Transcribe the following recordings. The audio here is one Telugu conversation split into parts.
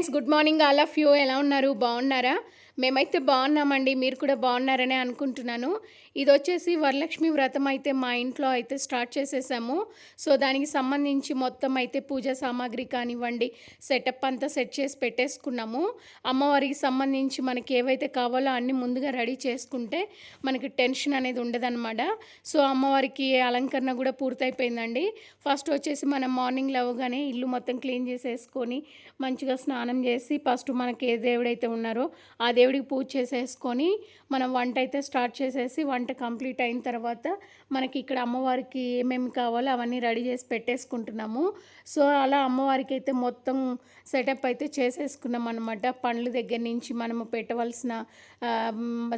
Friends good morning all of you. ఎలా ఉన్నారు? బాగున్నారా? మేమైతే బాగున్నామండి మీరు కూడా బాగున్నారనే అనుకుంటున్నాను. ఇది వచ్చేసి వరలక్ష్మి వ్రతం అయితే మా ఇంట్లో అయితే స్టార్ట్ చేసేసాము. సో దానికి సంబంధించి మొత్తం అయితే పూజా సామాగ్రి కానివ్వండి సెటప్ అంతా సెట్ చేసి పెట్టేసుకున్నాము. అమ్మవారికి సంబంధించి మనకి ఏవైతే కావాలో అన్ని ముందుగా రెడీ చేసుకుంటే మనకి టెన్షన్ అనేది ఉండదన్నమాట. సో అమ్మవారికి అలంకరణ కూడా పూర్తయిపోయిందండి. ఫస్ట్ వచ్చేసి మనం మార్నింగ్ లేవగానే ఇల్లు మొత్తం క్లీన్ చేసేసుకొని మంచిగా స్నానం చేసి ఫస్ట్ మనకి ఏ దేవుడైతే ఉన్నారో ఆ దేవుడు దేవుడికి పూజ చేసేసుకొని మనం వంట అయితే స్టార్ట్ చేసేసి వంట కంప్లీట్ అయిన తర్వాత మనకి ఇక్కడ అమ్మవారికి ఏమేమి కావాలో అవన్నీ రెడీ చేసి పెట్టేసుకుంటున్నాము. సో అలా అమ్మవారికి అయితే మొత్తం సెటప్ అయితే చేసేసుకున్నాం అనమాట పండ్ల దగ్గర నుంచి మనము పెట్టవలసిన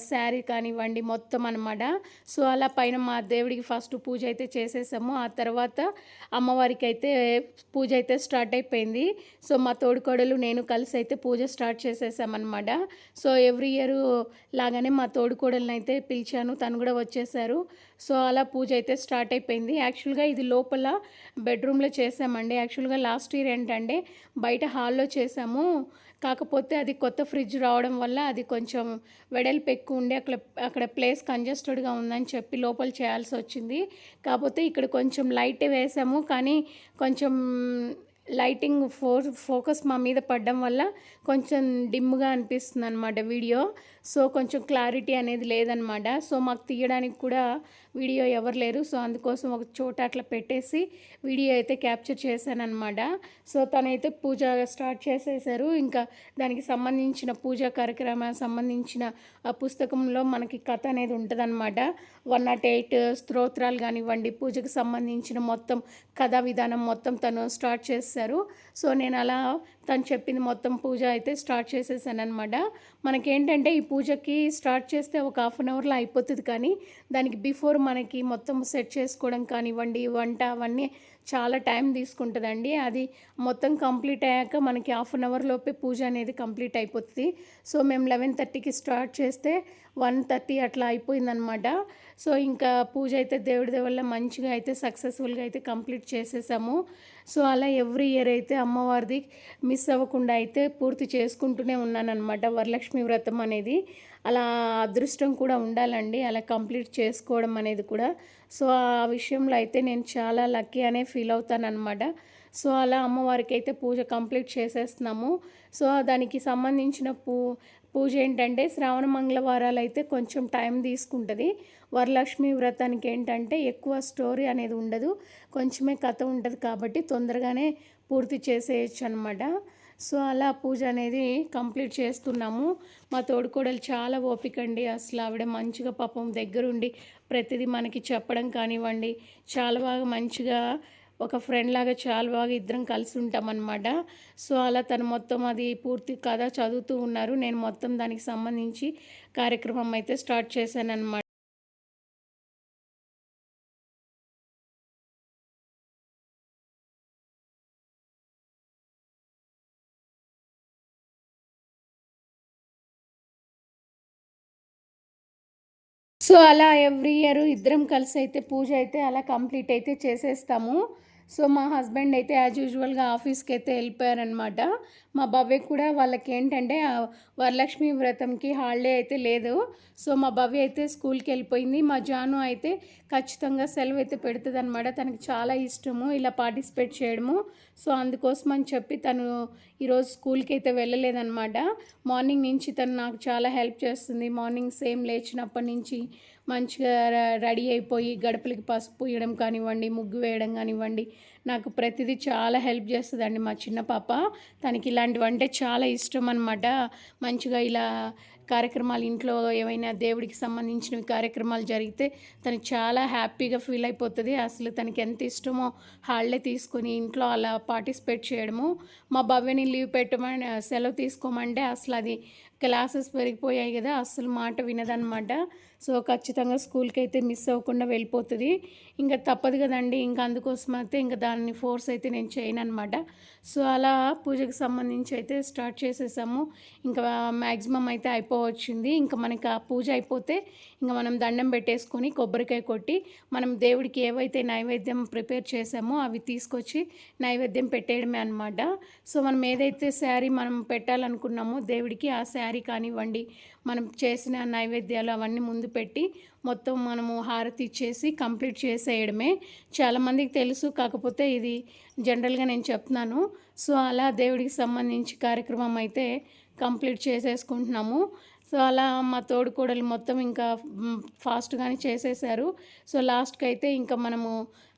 శారీ కానివ్వండి మొత్తం అనమాట సో అలా పైన మా దేవుడికి ఫస్ట్ పూజ అయితే చేసేసాము. ఆ తర్వాత అమ్మవారికి అయితే పూజ అయితే స్టార్ట్ అయిపోయింది. సో మా తోడుకోడలు నేను కలిసి అయితే పూజ స్టార్ట్ చేసేసామన్నమాట సో ఎవ్రీ ఇయర్ లాగానే మా తోడుకోడలను అయితే పిలిచాను. తను కూడా వచ్చేసారు. సో అలా పూజ అయితే స్టార్ట్ అయిపోయింది. యాక్చువల్గా ఇది లోపల బెడ్రూమ్లో చేసామండి. యాక్చువల్గా లాస్ట్ ఇయర్ ఏంటంటే బయట హాల్లో చేసాము. కాకపోతే అది కొత్త ఫ్రిడ్జ్ రావడం వల్ల అది కొంచెం వెడల్పు ఎక్కువ ఉండి అక్కడ అక్కడ ప్లేస్ కంజెస్టెడ్గా ఉందని చెప్పి లోపల చేయాల్సి వచ్చింది. కాకపోతే ఇక్కడ కొంచెం లైట్ వేసాము. కానీ కొంచెం లైటింగ్ ఫో ఫోకస్ మా మీద పడడం వల్ల కొంచెం డిమ్గా అనిపిస్తుంది అనమాట వీడియో. సో కొంచెం క్లారిటీ అనేది లేదనమాట సో మాకు తీయడానికి కూడా వీడియో ఎవరు లేరు. సో అందుకోసం ఒక చోట అట్లా పెట్టేసి వీడియో అయితే క్యాప్చర్ చేశానమాట సో తనైతే పూజ స్టార్ట్ చేసేసారు. ఇంకా దానికి సంబంధించిన పూజా కార్యక్రమానికి సంబంధించిన ఆ పుస్తకంలో మనకి కథ అనేది ఉంటుందన్నమాట. వన్ నాట్ ఎయిట్ స్తోత్రాలు కానివ్వండి పూజకు సంబంధించిన మొత్తం కథా విధానం మొత్తం తను స్టార్ట్ చేశారు సో నేను అలా తను చెప్పింది మొత్తం పూజ అయితే స్టార్ట్ చేసేసాను అనమాట మనకేంటంటే ఈ పూజకి స్టార్ట్ చేస్తే ఒక హాఫ్ అన్ అవర్లో అయిపోతుంది కానీ దానికి బిఫోర్ మనకి మొత్తం సెట్ చేసుకోవడం కానివ్వండి వంట అవన్నీ చాలా టైం తీసుకుంటుందండి. అది మొత్తం కంప్లీట్ అయ్యాక మనకి హాఫ్ అన్ అవర్ లోపే పూజ అనేది కంప్లీట్ అయిపోతుంది. సో మేము లెవెన్ థర్టీకి స్టార్ట్ చేస్తే వన్ థర్టీ అట్లా అయిపోయిందనమాట సో ఇంకా పూజ అయితే దేవుడి వల్ల మంచిగా అయితే సక్సెస్ఫుల్గా అయితే కంప్లీట్ చేసేసాము. సో అలా ఎవ్రీ ఇయర్ అయితే అమ్మవారిది మిస్ అవ్వకుండా అయితే పూర్తి చేసుకుంటూనే ఉన్నానన్నమాట. వరలక్ష్మి వ్రతం అనేది అలా అదృష్టం కూడా ఉండాలండి. అలా కంప్లీట్ చేసుకోవడం అనేది కూడా. సో ఆ విషయంలో అయితే నేను చాలా లక్కీ అనే ఫీల్ అవుతానన్నమాట. సో అలా అమ్మవారికి అయితే పూజ కంప్లీట్ చేసేస్తున్నాము. సో దానికి సంబంధించిన పూ పూజ ఏంటంటే శ్రావణ మంగళవారాలు అయితే కొంచెం టైం తీసుకుంటుంది. వరలక్ష్మి వ్రతానికి ఏంటంటే ఎక్కువ స్టోరీ అనేది ఉండదు. కొంచెమే కథ ఉంటుంది కాబట్టి తొందరగానే పూర్తి చేసేయచ్చు అనమాట సో అలా పూజ అనేది కంప్లీట్ చేస్తున్నాము. మా తోడుకోడలు చాలా ఓపిక అండి. అసలు ఆవిడ మంచిగా పాపం దగ్గరుండి ప్రతిదీ మనకి చెప్పడం కానివ్వండి చాలా బాగా మంచిగా ఒక ఫ్రెండ్ లాగా చాలా బాగా ఇద్దరం కలిసి ఉంటామన్నమాట. సో అలా తను మొత్తం అది పూర్తి కథ చదువుతూ ఉన్నారు. నేను మొత్తం దానికి సంబంధించి కార్యక్రమం అయితే స్టార్ట్ చేశాను అనమాట సో అలా ఎవ్రీ ఇయర్ ఇద్దరం కలిసి అయితే పూజ అయితే అలా కంప్లీట్ అయితే చేసేస్తాము. సో మా హస్బెండ్ అయితే యాజ్ యూజువల్గా ఆఫీస్కి అయితే వెళ్ళిపోయారనమాట మా భవ్య కూడా వాళ్ళకి ఏంటంటే వరలక్ష్మి వ్రతంకి హాలిడే అయితే లేదు. సో మా భవ్య అయితే స్కూల్కి వెళ్ళిపోయింది. మా జాను అయితే ఖచ్చితంగా సెలవు అయితే పెడుతుంది అనమాట తనకి చాలా ఇష్టము. ఇలా పార్టిసిపేట్ చేయడము. సో అందుకోసం అని చెప్పి తను ఈరోజు స్కూల్కి అయితే వెళ్ళలేదన్నమాట. మార్నింగ్ నుంచి తను నాకు చాలా హెల్ప్ చేస్తుంది. మార్నింగ్ సేమ్ లేచినప్పటి నుంచి మంచిగా రెడీ అయిపోయి గడపలకి పసుపు ఇవ్వడం కానివ్వండి ముగ్గు వేయడం కానివ్వండి నాకు ప్రతిదీ చాలా హెల్ప్ చేస్తుందండి మా చిన్న పాప. తనకి ఇలాంటివంటే చాలా ఇష్టం అనమాట మంచిగా ఇలా కార్యక్రమాలు ఇంట్లో ఏమైనా దేవుడికి సంబంధించిన కార్యక్రమాలు జరిగితే తను చాలా హ్యాపీగా ఫీల్ అయిపోతుంది. అసలు తనకి ఎంత ఇష్టమో హాలిడే తీసుకొని ఇంట్లో అలా పార్టిసిపేట్ చేయడము. మా భవ్యని లీవ్ పెట్టమని సెలవు తీసుకోమంటే అసలు అది క్లాసెస్ పెరిగిపోయాయి కదా అసలు మాట వినదనమాట. సో ఖచ్చితంగా స్కూల్కి అయితే మిస్ అవ్వకుండా వెళ్ళిపోతుంది. ఇంకా తప్పదు కదండి ఇంకా అందుకోసం అయితే ఇంకా దాన్ని ఫోర్స్ అయితే నేను చేయను అనమాట సో అలా పూజకి సంబంధించి అయితే స్టార్ట్ చేసేసాము. ఇంకా మ్యాక్సిమం అయితే అయిపోవచ్చింది. ఇంకా మనకి ఆ పూజ అయిపోతే ఇంకా మనం దండం పెట్టేసుకొని కొబ్బరికాయ కొట్టి మనం దేవుడికి ఏవైతే నైవేద్యం ప్రిపేర్ చేసామో అవి తీసుకొచ్చి నైవేద్యం పెట్టేయడమే అనమాట సో మనం ఏదైతే శారీ మనం పెట్టాలనుకున్నామో దేవుడికి ఆ శారీ కానివ్వండి మనం చేసిన నైవేద్యాలు అవన్నీ ముందు పెట్టి మొత్తం మనము హారతి ఇచ్చేసి కంప్లీట్ చేసేయడమే. చాలామందికి తెలుసు కాకపోతే ఇది జనరల్గా నేను చెప్తున్నాను. సో అలా దేవుడికి సంబంధించి కార్యక్రమం అయితే కంప్లీట్ చేసేసుకుంటున్నాము. సో అలా మా తోడుకోడలు మొత్తం ఇంకా ఫాస్ట్గానే చేసేసారు. సో లాస్ట్కి అయితే ఇంకా మనము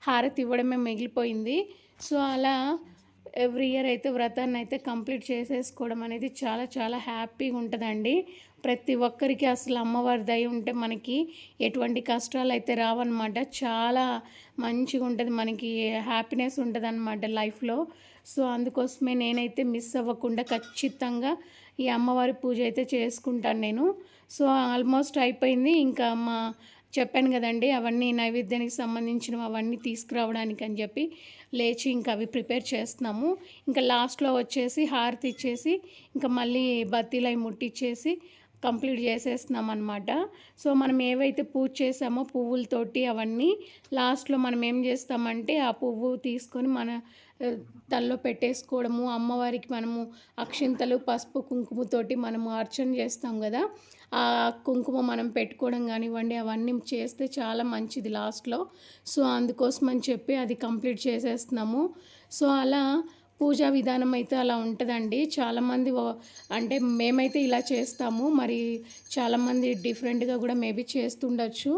హారతి ఇవ్వడమే మిగిలిపోయింది. సో అలా ఎవ్రీ ఇయర్ అయితే వ్రతాన్ని అయితే కంప్లీట్ చేసేసుకోవడం అనేది చాలా చాలా హ్యాపీగా ఉంటుందండి. ప్రతి ఒక్కరికి అసలు అమ్మవారి దయ ఉంటే మనకి ఎటువంటి కష్టాలు అయితే రావన్నమాట. చాలా మంచిగా ఉంటుంది మనకి హ్యాపీనెస్ ఉంటుంది అనమాట లైఫ్లో. సో అందుకోసమే నేనైతే మిస్ అవ్వకుండా ఖచ్చితంగా ఈ అమ్మవారి పూజ అయితే చేసుకుంటాను నేను. సో ఆల్మోస్ట్ అయిపోయింది. ఇంకా మా చెప్పాను కదండి అవన్నీ నైవేద్యానికి సంబంధించినవి అవన్నీ తీసుకురావడానికి అని చెప్పి. లేచి ఇంకా అవి ప్రిపేర్ చేస్తున్నాము. ఇంకా లాస్ట్లో వచ్చేసి హారతి ఇచ్చేసి ఇంకా మళ్ళీ బత్తీలై ముట్టిచ్చేసి కంప్లీట్ చేసేస్తున్నాం అనమాట సో మనం ఏవైతే పూజ చేసామో పువ్వులతోటి అవన్నీ లాస్ట్లో మనం ఏం చేస్తామంటే ఆ పువ్వు తీసుకొని మన తల్లో పెట్టేసుకోవడము అమ్మవారికి మనము అక్షింతలు పసుపు కుంకుమతోటి మనము అర్చన చేస్తాం కదా. కుంకుమ మనం పెట్టుకోవడం కానివ్వండి అవన్నీ చేస్తే చాలా మంచిది లాస్ట్లో. సో అందుకోసం అని చెప్పి అది కంప్లీట్ చేసేస్తున్నాము. సో అలా పూజా విధానం అయితే అలా ఉంటుందండి. చాలామంది అంటే మేమైతే ఇలా చేస్తాము. మరి చాలామంది డిఫరెంట్గా కూడా మేబీ చేస్తుండొచ్చు.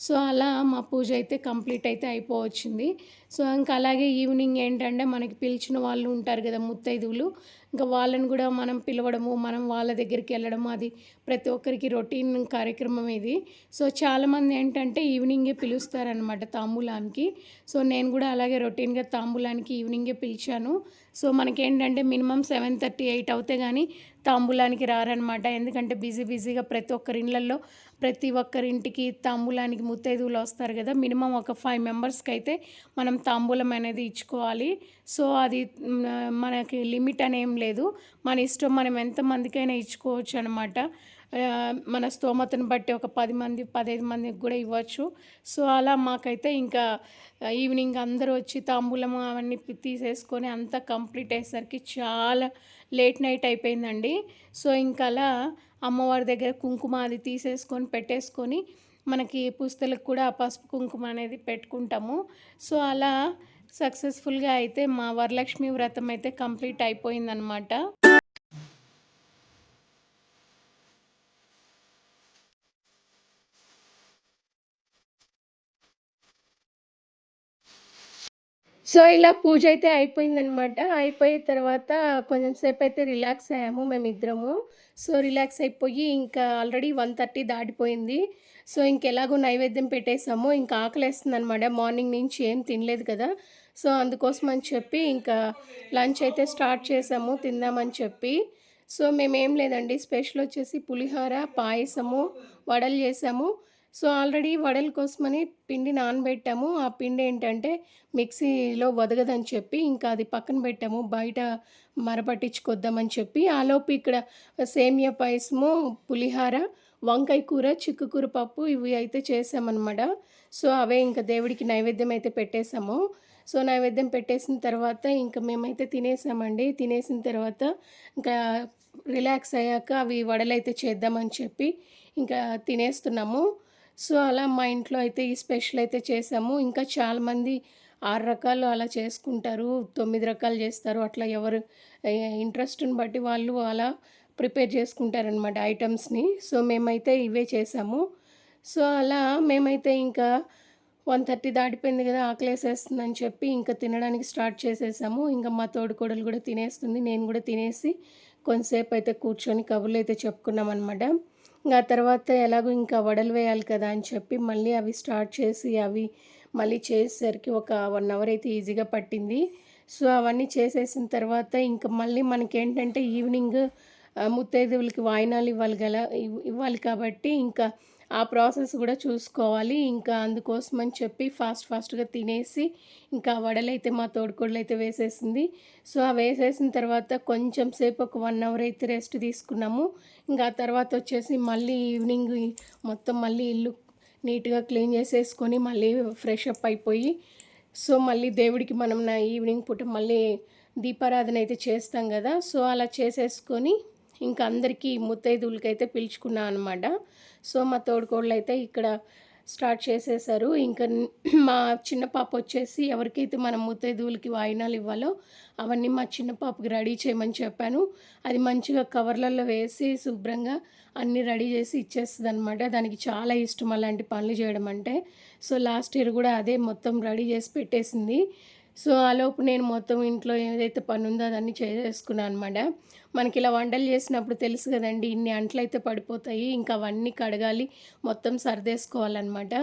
సో అలా మా పూజ అయితే కంప్లీట్ అయితే అయిపోవచ్చింది. సో ఇంకా అలాగే ఈవినింగ్ ఏంటంటే మనకి పిలిచిన వాళ్ళు ఉంటారు కదా ముత్తైదువులు ఇంకా వాళ్ళని కూడా మనం పిలవడము మనం వాళ్ళ దగ్గరికి వెళ్ళడము అది ప్రతి ఒక్కరికి రొటీన్ కార్యక్రమం ఇది. సో చాలామంది ఏంటంటే ఈవినింగే పిలుస్తారనమాట తాంబూలానికి. సో నేను కూడా అలాగే రొటీన్గా తాంబూలానికి ఈవినింగే పిలిచాను. సో మనకేంటంటే మినిమం సెవెన్ థర్టీ ఎయిట్ అవుతే కానీ తాంబూలానికి రారనమాట ఎందుకంటే బిజీ బిజీగా ప్రతి ఒక్కరి ఇళ్ళల్లో ప్రతి ఒక్కరింటికి తాంబూలానికి ముత్తైదువులు వస్తారు కదా మినిమం ఒక ఫైవ్ మెంబర్స్కి అయితే మనం తాంబూలం అనేది ఇచ్చుకోవాలి. సో అది మనకి లిమిట్ అనేం లేదు. మన ఇష్టం మనం ఎంతమందికైనా ఇచ్చుకోవచ్చు అనమాట మన స్తోమతను బట్టి ఒక పది మంది పదహైదు మందికి కూడా ఇవ్వచ్చు. సో అలా మాకైతే ఇంకా ఈవినింగ్ అందరూ వచ్చి తాంబూలం అవన్నీ తీసేసుకొని అంతా కంప్లీట్ అయ్యేసరికి చాలా లేట్ నైట్ అయిపోయిందండి. సో ఇంకా అలా అమ్మవారి దగ్గర కుంకుమ అది తీసేసుకొని పెట్టేసుకొని మనకి పూస్తలకు కూడా పసుపు కుంకుమ అనేది పెట్టుకుంటాము. సో అలా సక్సెస్ఫుల్గా అయితే మా వరలక్ష్మి వ్రతం అయితే కంప్లీట్ అయిపోయిందనమాట సో ఇలా పూజ అయితే అయిపోయిందనమాట అయిపోయిన తర్వాత కొంచెం సేపు అయితే రిలాక్స్ అయ్యాము మేమిద్దరము. సో రిలాక్స్ అయిపోయి ఇంకా ఆల్రెడీ వన్ థర్టీ దాటిపోయింది. సో ఇంకెలాగో నైవేద్యం పెట్టేసాము. ఇంకా ఆకలేస్తుంది అనమాట మార్నింగ్ నుంచి ఏం తినలేదు కదా. సో అందుకోసం అని చెప్పి ఇంకా లంచ్ అయితే స్టార్ట్ చేసాము. తిందామని చెప్పి. సో మేమేం లేదండి. స్పెషల్ వచ్చేసి పులిహోర పాయసము వడలు చేసాము. సో ఆల్రెడీ వడల కోసమని పిండి నానబెట్టాము. ఆ పిండి ఏంటంటే మిక్సీలో వదగదని చెప్పి ఇంకా అది పక్కన పెట్టాము. బయట మరపట్టించుకొద్దామని చెప్పి. ఆలోపు ఇక్కడ సేమియా పాయసము పులిహార వంకాయ కూర చిక్కుకూర పప్పు ఇవి అయితే చేసామన్నమాట. సో అవే ఇంకా దేవుడికి నైవేద్యం అయితే పెట్టేసాము. సో నైవేద్యం పెట్టేసిన తర్వాత ఇంకా మేమైతే తినేసామండి. తినేసిన తర్వాత ఇంకా రిలాక్స్ అయ్యాక అవి వడలైతే చేద్దామని చెప్పి ఇంకా తినేస్తున్నాము. సో అలా మా ఇంట్లో అయితే ఈ స్పెషల్ అయితే చేసాము. ఇంకా చాలామంది ఆరు రకాలు అలా చేసుకుంటారు. తొమ్మిది రకాలు చేస్తారు. అట్లా ఎవరు ఇంట్రెస్ట్ని బట్టి వాళ్ళు అలా ప్రిపేర్ చేసుకుంటారనమాట ఐటమ్స్ని. సో మేమైతే ఇవే చేసాము. సో అలా మేమైతే ఇంకా వన్ థర్టీ దాటిపోయింది కదా ఆకలేసేస్తుందని చెప్పి ఇంకా తినడానికి స్టార్ట్ చేసేసాము. ఇంకా మా తోడుకోడలు కూడా తినేస్తుంది. నేను కూడా తినేసి కొంతసేపు అయితే కూర్చొని కబుర్లు అయితే చెప్పుకున్నాం అనమాట ఆ తర్వాత ఎలాగో ఇంకా వడలు వేయాలి కదా అని చెప్పి మళ్ళీ అవి స్టార్ట్ చేసి అవి మళ్ళీ చేసేసరికి ఒక వన్ అవర్ అయితే ఈజీగా పట్టింది. సో అవన్నీ చేసేసిన తర్వాత ఇంకా మళ్ళీ మనకేంటంటే ఈవినింగ్ ముత్తైదువులకి వాయినాలు ఇవ్వాలి గల ఇవ్- ఇవ్వాలి కాబట్టి ఇంకా ఆ ప్రాసెస్ కూడా చూసుకోవాలి. ఇంకా అందుకోసం అని చెప్పి ఫాస్ట్ ఫాస్ట్గా తినేసి ఇంకా వడలైతే మా తోడుకోడలు అయితే వేసేసింది. సో ఆ వేసేసిన తర్వాత కొంచెం సేపు ఒక వన్ అవర్ అయితే రెస్ట్ తీసుకున్నాము. ఇంకా ఆ తర్వాత వచ్చేసి మళ్ళీ ఈవినింగ్ మొత్తం మళ్ళీ ఇల్లు నీట్గా క్లీన్ చేసేసుకొని మళ్ళీ ఫ్రెష్ అప్ అయిపోయి సో మళ్ళీ దేవుడికి మనం నా ఈవినింగ్ పూట మళ్ళీ దీపారాధన అయితే చేస్తాం కదా. సో అలా చేసేసుకొని ఇంకా అందరికీ ముత్తైదువులకైతే పిలుచుకున్నాను అనమాట సో మా తోడుకోళ్ళు అయితే ఇక్కడ స్టార్ట్ చేసేసారు. ఇంకా మా చిన్న పాప వచ్చేసి ఎవరికైతే మనం ముత్తైదువులకి వాయినాలు ఇవ్వాలో అవన్నీ మా చిన్న పాపకి రెడీ చేయమని చెప్పాను. అది మంచిగా కవర్లలో వేసి శుభ్రంగా అన్నీ రెడీ చేసి ఇచ్చేస్తుంది అనమాట దానికి చాలా ఇష్టం అలాంటి పనులు చేయడం అంటే. సో లాస్ట్ ఇయర్ కూడా అదే మొత్తం రెడీ చేసి పెట్టేసింది. సో ఆలోపు నేను మొత్తం ఇంట్లో ఏదైతే పని ఉందో అదన్నీ చేసేసుకున్నాను అనమాట మనకి ఇలా వంటలు చేసినప్పుడు తెలుసు కదండి ఇన్ని అంట్లు అయితే పడిపోతాయి ఇంకా అవన్నీ కడగాలి మొత్తం సర్దేసుకోవాలన్నమాట.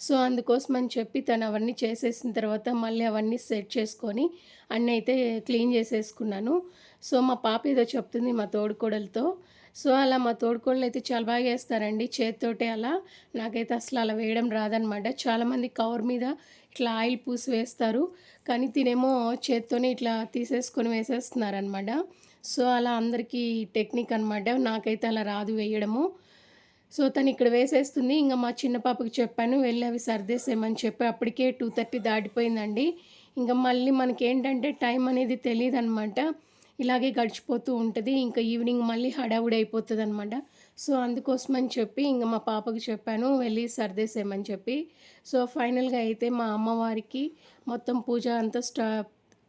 సో అందుకోసం అని చెప్పి తను అవన్నీ చేసేసిన తర్వాత మళ్ళీ అవన్నీ సెట్ చేసుకొని అన్నీ అయితే క్లీన్ చేసేసుకున్నాను. సో మా పాప ఏదో చెప్తుంది మా తోడుకోడలతో. సో అలా మా తోడుకోళ్ళు అయితే చాలా బాగా వేస్తారండి చేతితోటే అలా. నాకైతే అసలు అలా వేయడం రాదనమాట చాలామంది కవర్ మీద ఇట్లా ఆయిల్ పూసి వేస్తారు కానీ తినేమో చేత్తోనే ఇట్లా తీసేసుకొని వేసేస్తున్నారనమాట సో అలా అందరికీ టెక్నిక్ అనమాట నాకైతే అలా రాదు వేయడము. సో తను ఇక్కడ వేసేస్తుంది. ఇంకా మా చిన్న పాపకి చెప్పాను వెళ్ళి అవి సర్దేసేమని చెప్పి అప్పటికే టూ థర్టీ దాటిపోయిందండి. ఇంకా మళ్ళీ మనకి ఏంటంటే టైం అనేది తెలియదు అనమాట ఇలాగే గడిచిపోతూ ఉంటుంది. ఇంకా ఈవినింగ్ మళ్ళీ హడావుడి అయిపోతుంది అనమాట సో అందుకోసమని చెప్పి ఇంకా మా పాపకి చెప్పాను వెళ్ళి సర్దేసేమని చెప్పి. సో ఫైనల్గా అయితే మా అమ్మవారికి మొత్తం పూజ అంతా స్టా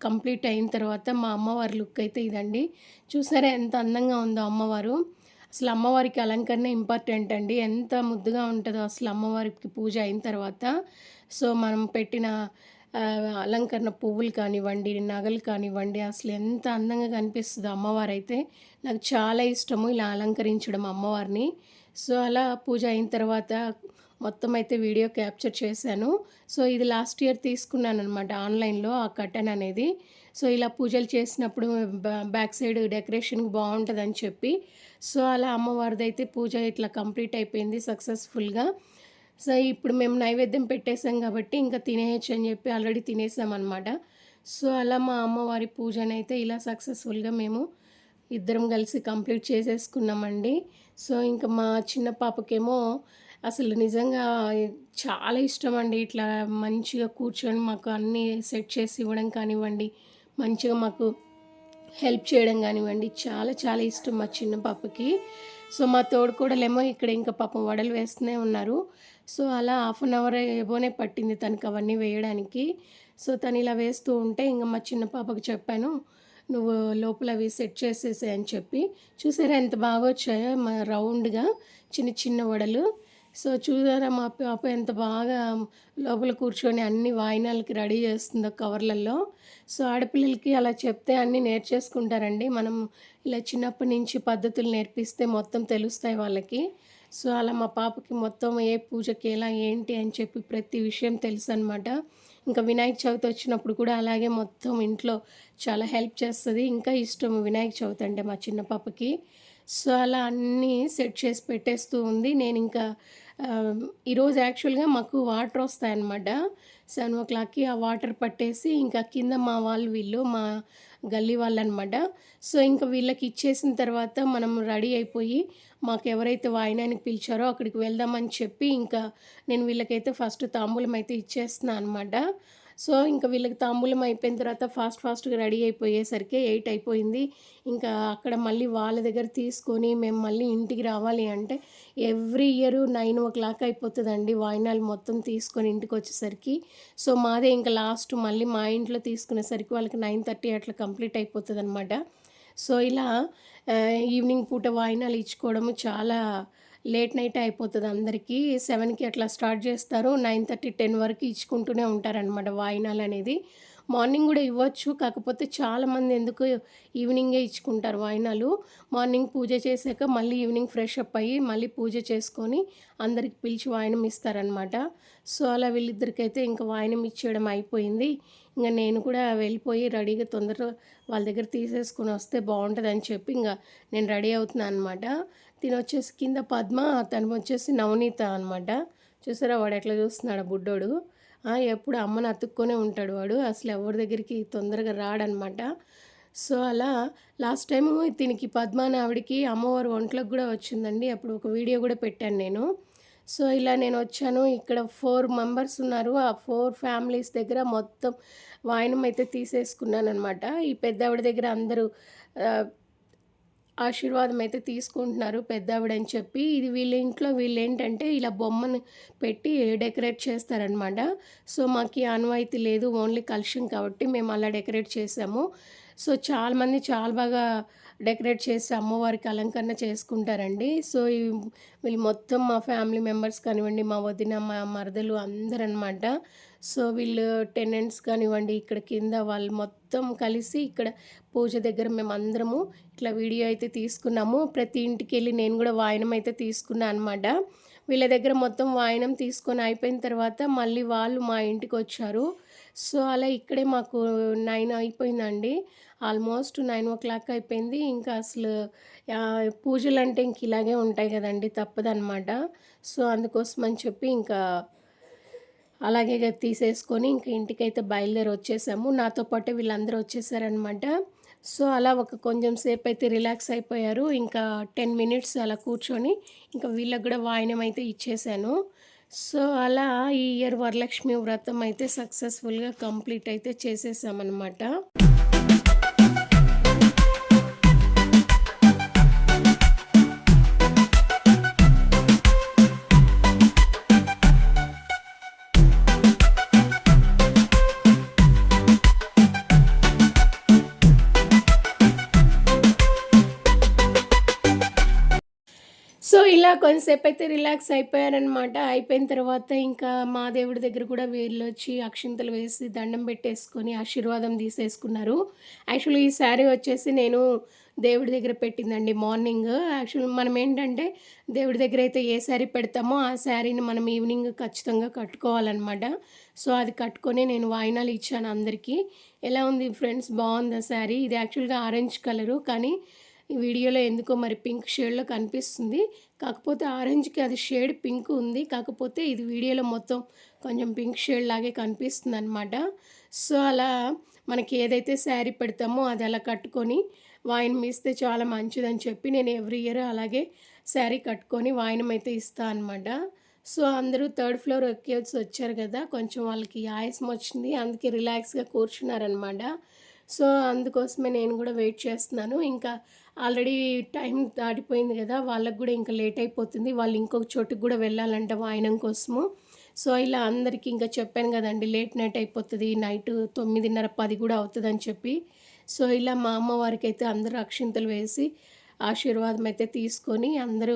కంప్లీట్ అయిన తర్వాత మా అమ్మవారి లుక్ అయితే ఇదండి. చూసారా ఎంత అందంగా ఉందో అమ్మవారు. అసలు అమ్మవారికి అలంకరణ ఇంపార్టెంట్ అండి. ఎంత ముద్దుగా ఉంటుందో అసలు అమ్మవారికి పూజ అయిన తర్వాత. సో మనం పెట్టిన అలంకరణ పువ్వులు కానివ్వండి నగలు కానివ్వండి అసలు ఎంత అందంగా కనిపిస్తుందో అమ్మవారు అయితే నాకు చాలా ఇష్టము ఇలా అలంకరించడం అమ్మవారిని. సో అలా పూజ అయిన తర్వాత మొత్తం అయితే వీడియో క్యాప్చర్ చేశాను. సో ఇది లాస్ట్ ఇయర్ తీసుకున్నాను అనమాట ఆన్లైన్లో ఆ కటన్ అనేది. సో ఇలా పూజలు చేసినప్పుడు బ్యాక్ సైడ్ డెకరేషన్కి బాగుంటుందని చెప్పి. సో అలా అమ్మవారిది అయితే పూజ ఇట్లా కంప్లీట్ అయిపోయింది సక్సెస్ఫుల్గా. సో ఇప్పుడు మేము నైవేద్యం పెట్టేసాం కాబట్టి ఇంకా తినేయచ్చు అని చెప్పి ఆల్రెడీ తినేసాం అనమాట సో అలా మా అమ్మవారి పూజనైతే ఇలా సక్సెస్ఫుల్గా మేము ఇద్దరం కలిసి కంప్లీట్ చేసేసుకున్నామండి. సో ఇంకా మా చిన్న పాపకేమో అసలు నిజంగా చాలా ఇష్టం అండి ఇట్లా మంచిగా కూర్చొని మాకు అన్నీ సెట్ చేసి ఇవ్వడం కానివ్వండి మంచిగా మాకు హెల్ప్ చేయడం కానివ్వండి చాలా చాలా ఇష్టం మా చిన్న పాపకి. సో మా తోడు కూడా లేమో ఇక్కడ ఇంకా పాపం వడలు వేస్తూనే ఉన్నారు. సో అలా హాఫ్ అన్ అవర్ ఏవోనే పట్టింది తనకు అవన్నీ వేయడానికి. సో తను ఇలా వేస్తూ ఉంటే ఇంకా మా చిన్న పాపకు చెప్పాను నువ్వు లోపల అవి సెట్ చేసేసే అని చెప్పి. చూసారా ఎంత బాగా వచ్చాయో మా రౌండ్గా చిన్న చిన్న వడలు. సో చూసారా మా పాప ఎంత బాగా లోపల కూర్చొని అన్ని వాయినాలకి రెడీ చేస్తుందో కవర్లలో. సో ఆడపిల్లలకి అలా చెప్తే అన్నీ నేర్చేసుకుంటారండి. మనం ఇలా చిన్నప్పటి నుంచి పద్ధతులు నేర్పిస్తే మొత్తం తెలుస్తాయి వాళ్ళకి. సో అలా మా పాపకి మొత్తం ఏ పూజకి ఎలా ఏంటి అని చెప్పి ప్రతి విషయం తెలుసు అనమాట ఇంకా వినాయక చవితి వచ్చినప్పుడు కూడా అలాగే మొత్తం ఇంట్లో చాలా హెల్ప్ చేస్తుంది. ఇంకా ఇష్టం వినాయక చవితి అంటే మా చిన్న పాపకి. సో అలా అన్నీ సెట్ చేసి పెట్టేస్తూ ఉంది. నేను ఇంకా ఈరోజు యాక్చువల్గా మాకు వాటర్ వస్తాయన్నమాట. సెవెన్ ఓ క్లాక్కి ఆ వాటర్ పట్టేసి ఇంకా కింద మా వాళ్ళు వీళ్ళు మా గల్లీ వాళ్ళనమాట సో ఇంకా వీళ్ళకి ఇచ్చేసిన తర్వాత మనం రెడీ అయిపోయి మాకు ఎవరైతే వాయినానికి పిలిచారో అక్కడికి వెళ్దామని చెప్పి ఇంకా నేను వీళ్ళకైతే ఫస్ట్ తాంబూలం అయితే ఇచ్చేస్తున్నాను అనమాట సో ఇంకా వీళ్ళకి తాంబూలం అయిపోయిన తర్వాత ఫాస్ట్ ఫాస్ట్గా రెడీ అయిపోయేసరికి ఎయిట్ అయిపోయింది. ఇంకా అక్కడ మళ్ళీ వాళ్ళ దగ్గర తీసుకొని మేము మళ్ళీ ఇంటికి రావాలి అంటే every year nine o'clock అయిపోతుందండి వాయినాలు మొత్తం తీసుకొని ఇంటికి వచ్చేసరికి. సో మాదే ఇంకా లాస్ట్ మళ్ళీ మా ఇంట్లో తీసుకునేసరికి వాళ్ళకి నైన్ థర్టీ అట్లా కంప్లీట్ అయిపోతుంది అనమాట సో ఇలా ఈవినింగ్ పూట వాయినాలు ఇచ్చుకోవడము చాలా లేట్ నైట్ అయిపోతుంది అందరికీ. సెవెన్కి అట్లా స్టార్ట్ చేస్తారు. నైన్ థర్టీ టెన్ వరకు ఇచ్చుకుంటూనే ఉంటారనమాట వాయినాలు అనేది. మార్నింగ్ కూడా ఇవ్వచ్చు. కాకపోతే చాలామంది ఎందుకు ఈవినింగే ఇచ్చుకుంటారు వాయినాలు. మార్నింగ్ పూజ చేశాక మళ్ళీ ఈవినింగ్ ఫ్రెష్ అప్ అయ్యి మళ్ళీ పూజ చేసుకొని అందరికి పిలిచి వాయనం ఇస్తారనమాట సో అలా వీళ్ళిద్దరికైతే ఇంకా వాయనం ఇచ్చేయడం అయిపోయింది. ఇంకా నేను కూడా వెళ్ళిపోయి రెడీగా తొందరగా వాళ్ళ దగ్గర తీసేసుకొని వస్తే బాగుంటుంది అని చెప్పి ఇంకా నేను రెడీ అవుతున్నాను అనమాట తిను వచ్చేసి కింద పద్మ తను వచ్చేసి నవనీత అనమాట చూసారా వాడు ఎట్లా చూస్తున్నాడు ఆ బుడ్డోడు? ఎప్పుడు అమ్మని అతుక్కునే ఉంటాడు వాడు. అసలు ఎవరి దగ్గరికి తొందరగా రాడనమాట సో అలా లాస్ట్ టైం దీనికి పద్మాని ఆవిడికి అమ్మవారి ఒంట్లోకి కూడా వచ్చిందండి. అప్పుడు ఒక వీడియో కూడా పెట్టాను నేను. సో ఇలా నేను వచ్చాను. ఇక్కడ ఫోర్ మెంబర్స్ ఉన్నారు. ఆ ఫోర్ ఫ్యామిలీస్ దగ్గర మొత్తం వాయనం అయితే తీసేసుకున్నాను అనమాట ఈ పెద్ద ఆవిడ దగ్గర అందరూ ఆశీర్వాదం అయితే తీసుకుంటున్నారు పెద్దావిడ అని చెప్పి. ఇది వీళ్ళ ఇంట్లో వీళ్ళు ఏంటంటే ఇలా బొమ్మను పెట్టి డెకరేట్ చేస్తారనమాట సో మాకు అనువైతే లేదు ఓన్లీ కలుషం కాబట్టి మేము అలా డెకరేట్ చేసాము. సో చాలామంది చాలా బాగా డెకరేట్ చేసి అమ్మవారికి అలంకరణ చేసుకుంటారండి. సో ఈ వీళ్ళు మొత్తం మా ఫ్యామిలీ మెంబర్స్ కానివ్వండి మా వదిన మా మరదలు అందరనమాట సో వీళ్ళు టెనెంట్స్ కానివ్వండి ఇక్కడ కింద వాళ్ళు మొత్తం కలిసి ఇక్కడ పూజ దగ్గర మేము అందరము ఇట్లా వీడియో అయితే తీసుకున్నాము. ప్రతి ఇంటికి వెళ్ళి నేను కూడా వాయనం అయితే తీసుకున్నాను అనమాట వీళ్ళ దగ్గర మొత్తం వాయనం తీసుకొని అయిపోయిన తర్వాత మళ్ళీ వాళ్ళు మా ఇంటికి వచ్చారు. సో అలా ఇక్కడే మాకు నైన్ అయిపోయిందండి. ఆల్మోస్ట్ నైన్ ఓ క్లాక్ అయిపోయింది. ఇంకా అసలు పూజలు అంటే ఇంక ఇలాగే ఉంటాయి కదండి తప్పదనమాట సో అందుకోసం అని చెప్పి ఇంకా అలాగే తీసేసుకొని ఇంక ఇంటికైతే బయలుదేరి వచ్చేసాము నాతో పాటు వీళ్ళందరూ వచ్చేసారనమాట సో అలా ఒక కొంచెం సేపు అయితే రిలాక్స్ అయిపోయారు. ఇంకా టెన్ మినిట్స్ అలా కూర్చొని ఇంకా వీళ్ళకి కూడా వాయనం అయితే ఇచ్చేసాను. సో అలా ఈ ఇయర్ వరలక్ష్మి వ్రతం అయితే సక్సెస్ఫుల్గా కంప్లీట్ అయితే చేసేసామన్నమాట. కొంతసేపు అయితే రిలాక్స్ అయిపోయారనమాట అయిపోయిన తర్వాత ఇంకా మా దేవుడి దగ్గర కూడా వీళ్ళు వచ్చి అక్షింతలు వేసి దండం పెట్టేసుకొని ఆశీర్వాదం తీసేసుకున్నారు. యాక్చువల్లీ ఈ శారీ వచ్చేసి నేను దేవుడి దగ్గర పెట్టిందండి మార్నింగ్. యాక్చువల్ మనం ఏంటంటే దేవుడి దగ్గర అయితే ఏ శారీ పెడతామో ఆ శారీని మనం ఈవినింగ్ ఖచ్చితంగా కట్టుకోవాలన్నమాట. సో అది కట్టుకొని నేను వాయినాలు ఇచ్చాను అందరికీ. ఎలా ఉంది ఫ్రెండ్స్? బాగుందా శారీ? ఇది యాక్చువల్గా ఆరెంజ్ కలరు కానీ ఈ వీడియోలో ఎందుకో మరి పింక్ షేడ్లో కనిపిస్తుంది. కాకపోతే ఆరెంజ్కి అది షేడ్ పింక్ ఉంది. కాకపోతే ఇది వీడియోలో మొత్తం కొంచెం పింక్ షేడ్ లాగే కనిపిస్తుంది అనమాట సో అలా మనకి ఏదైతే శారీ పెడతామో అది అలా కట్టుకొని వాయినం ఇస్తే చాలా మంచిదని చెప్పి నేను ఎవ్రీ ఇయర్ అలాగే శారీ కట్టుకొని వాయినం అయితే ఇస్తాను అనమాట సో అందరూ థర్డ్ ఫ్లోర్ ఎక్కేసి వచ్చారు కదా కొంచెం వాళ్ళకి ఆయాసం వచ్చింది. అందుకే రిలాక్స్గా కూర్చున్నారనమాట సో అందుకోసమే నేను కూడా వెయిట్ చేస్తున్నాను. ఇంకా ఆల్రెడీ టైం దాటిపోయింది కదా వాళ్ళకు కూడా ఇంకా లేట్ అయిపోతుంది. వాళ్ళు ఇంకొక చోటుకి కూడా వెళ్ళాలంట వాయనం కోసము. సో ఇలా అందరికీ ఇంకా చెప్పాను కదండి లేట్ నైట్ అయిపోతుంది నైట్ తొమ్మిదిన్నర పది కూడా అవుతుంది అని చెప్పి. సో ఇలా మా అమ్మవారికి అయితే అందరూ అక్షింతలు వేసి ఆశీర్వాదం అయితే తీసుకొని అందరూ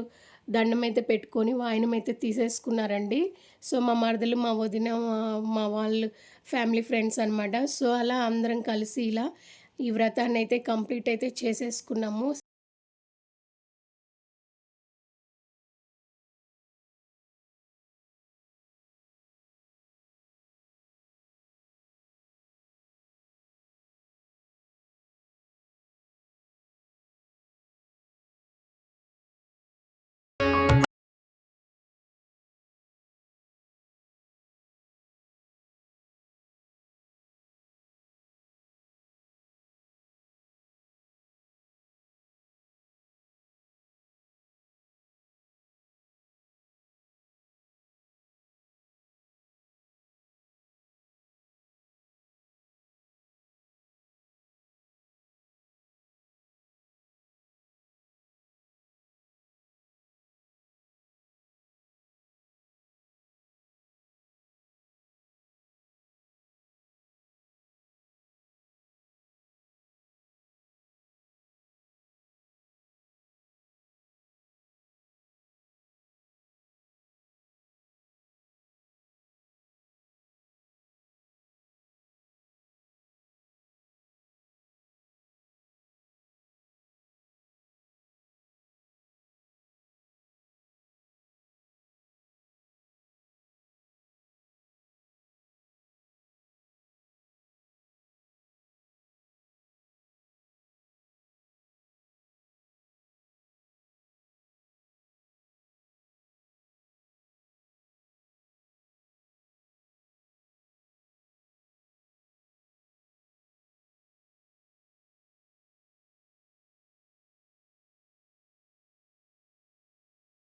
దండం అయితే పెట్టుకొని వాయనం అయితే తీసేసుకున్నారండి. సో మా మరదలు మా వదిన మా- వాళ్ళు ఫ్యామిలీ ఫ్రెండ్స్ అనమాట సో అలా అందరం కలిసి ఇలా ఈ వ్రతాన్ని అయితే కంప్లీట్ అయితే చేసేసుకున్నాము.